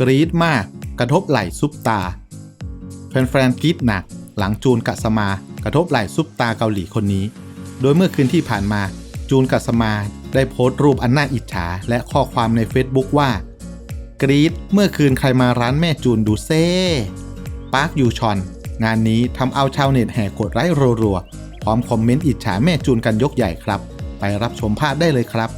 กรี๊ดมาก กระทบไหล่ซุปตา แฟนๆกรี๊ดหนัก หลังจูนกัสมากระทบไหล่ซุปตาเกาหลีคนนี้ โดยเมื่อคืนที่ผ่านมา จูนกัสมาได้โพสต์รูปอันน่าอิจฉาและข้อความใน Facebook ว่า กรี๊ดเมื่อคืนใครมาร้านแม่จูนดูเซ่ปาร์คยูชอน งานนี้ทำเอาชาวเน็ตแห่กดไลค์รัวๆพร้อมคอมเมนต์อิจฉาแม่จูนกันยกใหญ่ครับ ไปรับชมภาพได้เลยครับ